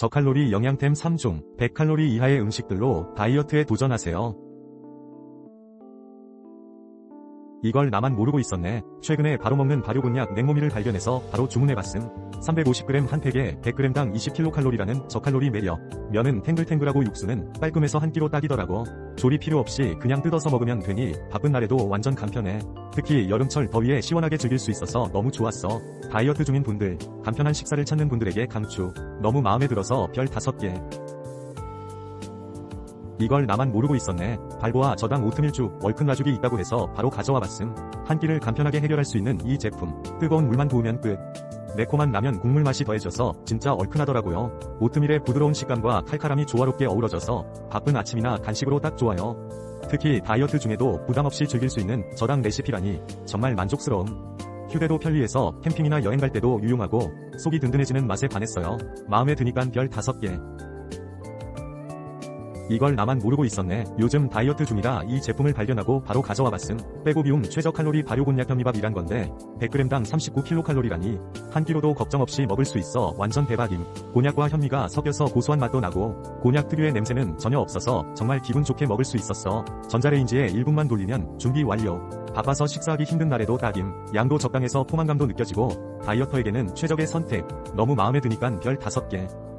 저칼로리 영양템 3종, 100칼로리 이하의 음식들로 다이어트에 도전하세요. 이걸 나만 모르고 있었네. 최근에 바로 먹는 발효곤약 냉모미를 발견해서 바로 주문해봤음. 350g 한 팩에 100g당 20kcal라는 저칼로리 매력. 면은 탱글탱글하고 육수는 깔끔해서 한 끼로 딱이더라고. 조리 필요 없이 그냥 뜯어서 먹으면 되니 바쁜 날에도 완전 간편해. 특히 여름철 더위에 시원하게 즐길 수 있어서 너무 좋았어. 다이어트 중인 분들, 간편한 식사를 찾는 분들에게 강추. 너무 마음에 들어서 별 5개. 이걸 나만 모르고 있었네. 발보아 저당 오트밀죽 월큰 라죽이 있다고 해서 바로 가져와 봤음. 한 끼를 간편하게 해결할 수 있는 이 제품. 뜨거운 물만 부으면 끝. 매콤한 라면 국물 맛이 더해져서 진짜 얼큰하더라고요. 오트밀의 부드러운 식감과 칼칼함이 조화롭게 어우러져서 바쁜 아침이나 간식으로 딱 좋아요. 특히 다이어트 중에도 부담 없이 즐길 수 있는 저당 레시피라니 정말 만족스러움. 휴대도 편리해서 캠핑이나 여행 갈 때도 유용하고 속이 든든해지는 맛에 반했어요. 마음에 드니깐 별 5개. 이걸 나만 모르고 있었네. 요즘 다이어트 중이라 이 제품을 발견하고 바로 가져와 봤음. 빼고 비움 최저 칼로리 발효 곤약 현미밥이란 건데 100g당 39kcal라니 한 끼로도 걱정 없이 먹을 수 있어 완전 대박임. 곤약과 현미가 섞여서 고소한 맛도 나고 곤약 특유의 냄새는 전혀 없어서 정말 기분 좋게 먹을 수 있었어. 전자레인지에 1분만 돌리면 준비 완료. 바빠서 식사하기 힘든 날에도 딱임. 양도 적당해서 포만감도 느껴지고 다이어터에게는 최적의 선택. 너무 마음에 드니깐 별 5개.